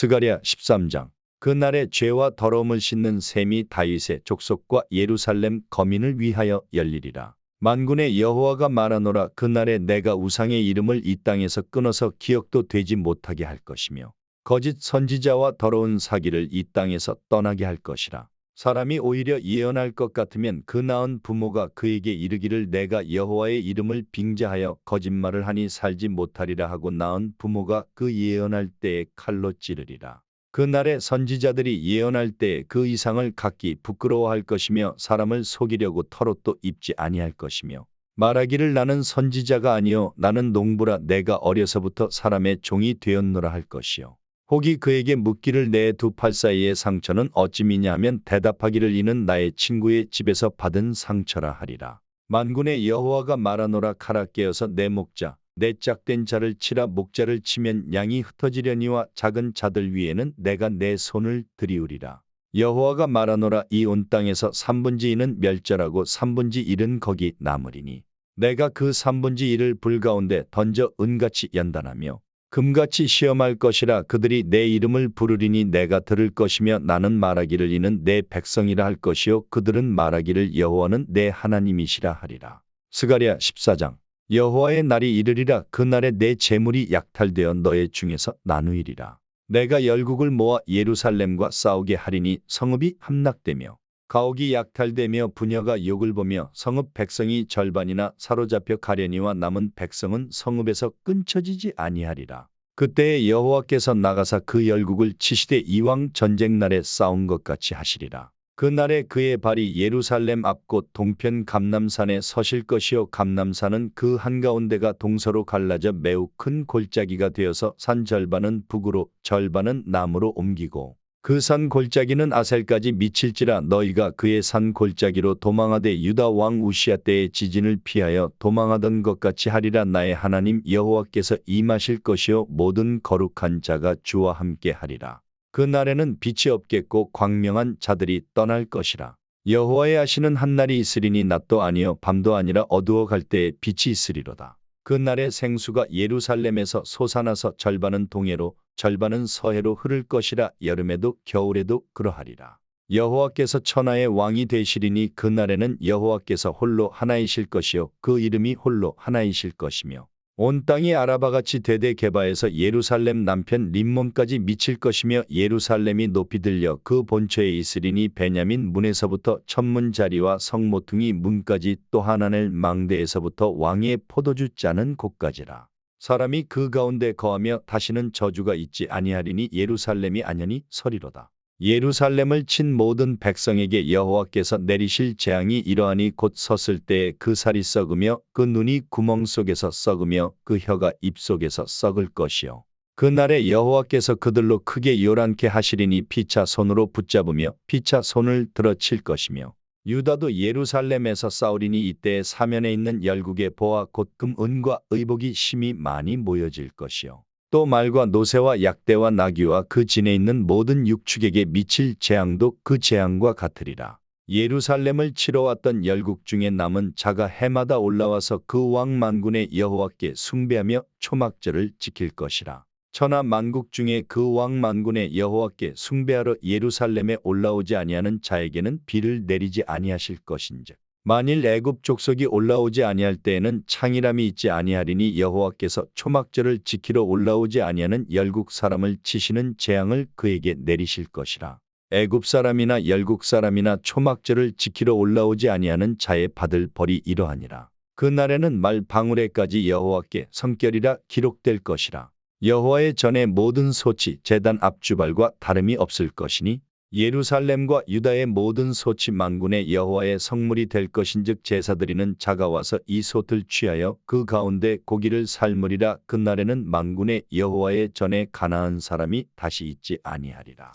스가랴 13장 그날에 죄와 더러움을 씻는 셈이 다윗의 족속과 예루살렘 거민을 위하여 열리리라. 만군의 여호와가 말하노라 그날에 내가 우상의 이름을 이 땅에서 끊어서 기억도 되지 못하게 할 것이며 거짓 선지자와 더러운 사기를 이 땅에서 떠나게 할 것이라. 사람이 오히려 예언할 것 같으면 그 낳은 부모가 그에게 이르기를 내가 여호와의 이름을 빙자하여 거짓말을 하니 살지 못하리라 하고 낳은 부모가 그 예언할 때에 칼로 찌르리라. 그날에 선지자들이 예언할 때그 이상을 각기 부끄러워할 것이며 사람을 속이려고 털옷도 입지 아니할 것이며 말하기를 나는 선지자가 아니요 나는 농부라 내가 어려서부터 사람의 종이 되었노라 할 것이요 혹이 그에게 묻기를 내 두 팔 사이의 상처는 어찌미냐 하면 대답하기를 이는 나의 친구의 집에서 받은 상처라 하리라 만군의 여호와가 말하노라 칼아 깨어서 내 목자 내 짝된 자를 치라 목자를 치면 양이 흩어지려니와 작은 자들 위에는 내가 내 손을 들이우리라. 여호와가 말하노라 이 온 땅에서 3분지 1은 멸절하고 3분지 1은 거기 남으리니 내가 그 3분지 1을 불 가운데 던져 은같이 연단하며 금같이 시험할 것이라 그들이 내 이름을 부르리니 내가 들을 것이며 나는 말하기를 이는 내 백성이라 할 것이요 그들은 말하기를 여호와는 내 하나님이시라 하리라. 스가랴 14장 여호와의 날이 이르리라 그 날에 내 재물이 약탈되어 너의 중에서 나누이리라. 내가 열국을 모아 예루살렘과 싸우게 하리니 성읍이 함락되며 가옥이 약탈되며 부녀가 욕을 보며 성읍 백성이 절반이나 사로잡혀 가려니와 남은 백성은 성읍에서 끊쳐지지 아니하리라. 그때에 여호와께서 나가사 그 열국을 치시되 이왕 전쟁 날에 싸운 것 같이 하시리라. 그날에 그의 발이 예루살렘 앞곳 동편 감남산에 서실 것이요 감남산은 그 한가운데가 동서로 갈라져 매우 큰 골짜기가 되어서 산 절반은 북으로 절반은 남으로 옮기고 그 산 골짜기는 아셀까지 미칠지라 너희가 그의 산 골짜기로 도망하되 유다 왕 우시아 때의 지진을 피하여 도망하던 것 같이 하리라 나의 하나님 여호와께서 임하실 것이요 모든 거룩한 자가 주와 함께 하리라. 그 날에는 빛이 없겠고 광명한 자들이 떠날 것이라. 여호와의 하시는 한 날이 있으리니 낮도 아니요 밤도 아니라 어두워 갈 때에 빛이 있으리로다. 그 날에 생수가 예루살렘에서 솟아나서 절반은 동해로 절반은 서해로 흐를 것이라 여름에도 겨울에도 그러하리라. 여호와께서 천하의 왕이 되시리니 그 날에는 여호와께서 홀로 하나이실 것이요 그 이름이 홀로 하나이실 것이며 온 땅이 아라바같이 대대 개바에서 예루살렘 남편 림몬까지 미칠 것이며 예루살렘이 높이 들려 그 본처에 있으리니 베냐민 문에서부터 천문 자리와 성모퉁이 문까지 또 하나넬 망대에서부터 왕의 포도주 짜는 곳까지라. 사람이 그 가운데 거하며 다시는 저주가 있지 아니하리니 예루살렘이 안연히 서리로다. 예루살렘을 친 모든 백성에게 여호와께서 내리실 재앙이 이러하니 곧 섰을 때에 그 살이 썩으며 그 눈이 구멍 속에서 썩으며 그 혀가 입 속에서 썩을 것이요. 그 날에 여호와께서 그들로 크게 요란케 하시리니 피차 손으로 붙잡으며 피차 손을 들어 칠 것이며 유다도 예루살렘에서 싸우리니 이때 사면에 있는 열국의 보화 곧금 은과 의복이 심히 많이 모여질 것이요. 또 말과 노새와 약대와 나귀와 그 진에 있는 모든 육축에게 미칠 재앙도 그 재앙과 같으리라. 예루살렘을 치러 왔던 열국 중에 남은 자가 해마다 올라와서 그 왕 만군의 여호와께 숭배하며 초막절을 지킬 것이라. 천하 만국 중에 그 왕 만군의 여호와께 숭배하러 예루살렘에 올라오지 아니하는 자에게는 비를 내리지 아니하실 것인즉 만일 애굽 족속이 올라오지 아니할 때에는 창이람이 있지 아니하리니 여호와께서 초막절을 지키러 올라오지 아니하는 열국 사람을 치시는 재앙을 그에게 내리실 것이라. 애굽 사람이나 열국 사람이나 초막절을 지키러 올라오지 아니하는 자의 받을 벌이 이러하니라. 그 날에는 말 방울에까지 여호와께 성결이라 기록될 것이라. 여호와의 전에 모든 소치 제단 앞주발과 다름이 없을 것이니 예루살렘과 유다의 모든 소치 만군의 여호와의 성물이 될 것인즉 제사드리는 자가 와서 이 솥을 취하여 그 가운데 고기를 삶으리라 그날에는 만군의 여호와의 전에 가나안 사람이 다시 있지 아니하리라.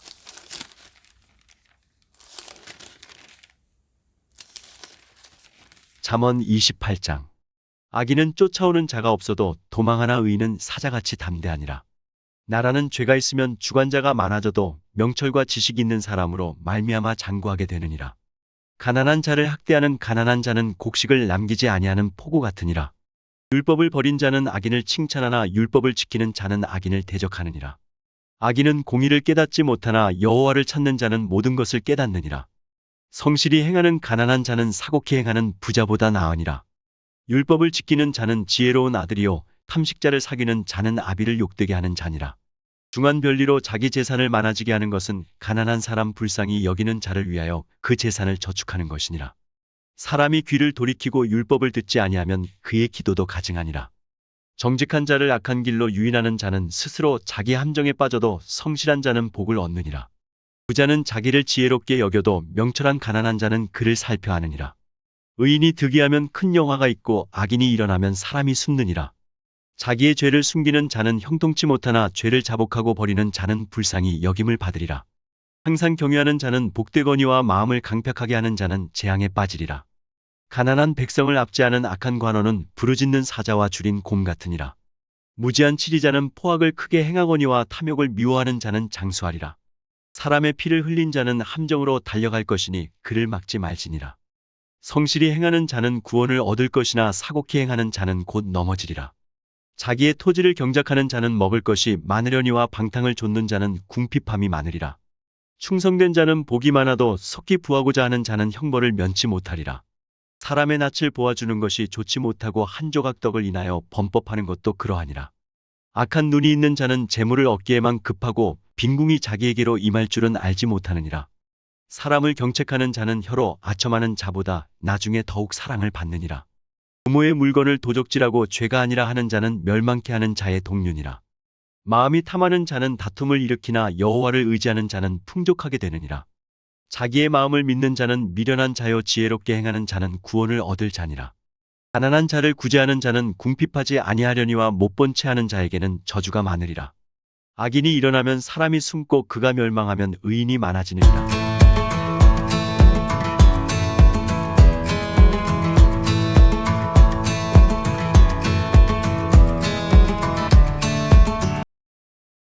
잠언 28장 악인은 쫓아오는 자가 없어도 도망하나 의인은 사자같이 담대하니라. 나라는 죄가 있으면 주관자가 많아져도 명철과 지식이 있는 사람으로 말미암아 장구하게 되느니라. 가난한 자를 학대하는 가난한 자는 곡식을 남기지 아니하는 포구 같으니라. 율법을 버린 자는 악인을 칭찬하나 율법을 지키는 자는 악인을 대적하느니라. 악인은 공의를 깨닫지 못하나 여호와를 찾는 자는 모든 것을 깨닫느니라. 성실히 행하는 가난한 자는 사곡히 행하는 부자보다 나으니라. 율법을 지키는 자는 지혜로운 아들이요 탐식자를 사귀는 자는 아비를 욕되게 하는 자니라. 중한 별리로 자기 재산을 많아지게 하는 것은 가난한 사람 불쌍히 여기는 자를 위하여 그 재산을 저축하는 것이니라. 사람이 귀를 돌이키고 율법을 듣지 아니하면 그의 기도도 가증하니라. 정직한 자를 악한 길로 유인하는 자는 스스로 자기 함정에 빠져도 성실한 자는 복을 얻느니라. 부자는 자기를 지혜롭게 여겨도 명철한 가난한 자는 그를 살펴하느니라. 의인이 득이하면 큰 영화가 있고 악인이 일어나면 사람이 숨느니라. 자기의 죄를 숨기는 자는 형통치 못하나 죄를 자복하고 버리는 자는 불쌍히 여김을 받으리라. 항상 경외하는 자는 복되거니와 마음을 강팍하게 하는 자는 재앙에 빠지리라. 가난한 백성을 압제하는 악한 관원은 부르짖는 사자와 줄인 곰 같으니라. 무지한 치리자는 포악을 크게 행하거니와 탐욕을 미워하는 자는 장수하리라. 사람의 피를 흘린 자는 함정으로 달려갈 것이니 그를 막지 말지니라. 성실히 행하는 자는 구원을 얻을 것이나 사곡히 행하는 자는 곧 넘어지리라. 자기의 토지를 경작하는 자는 먹을 것이 많으려니와 방탕을 좇는 자는 궁핍함이 많으리라. 충성된 자는 복이 많아도 속기 부하고자 하는 자는 형벌을 면치 못하리라. 사람의 낯을 보아주는 것이 좋지 못하고 한 조각 떡을 인하여 범법하는 것도 그러하니라. 악한 눈이 있는 자는 재물을 얻기에만 급하고 빈궁이 자기에게로 임할 줄은 알지 못하느니라. 사람을 경책하는 자는 혀로 아첨하는 자보다 나중에 더욱 사랑을 받느니라. 부모의 물건을 도적질하고 죄가 아니라 하는 자는 멸망케 하는 자의 동륜이라. 마음이 탐하는 자는 다툼을 일으키나 여호와를 의지하는 자는 풍족하게 되느니라. 자기의 마음을 믿는 자는 미련한 자요 지혜롭게 행하는 자는 구원을 얻을 자니라. 가난한 자를 구제하는 자는 궁핍하지 아니하려니와 못 본 채 하는 자에게는 저주가 많으리라. 악인이 일어나면 사람이 숨고 그가 멸망하면 의인이 많아지느니라.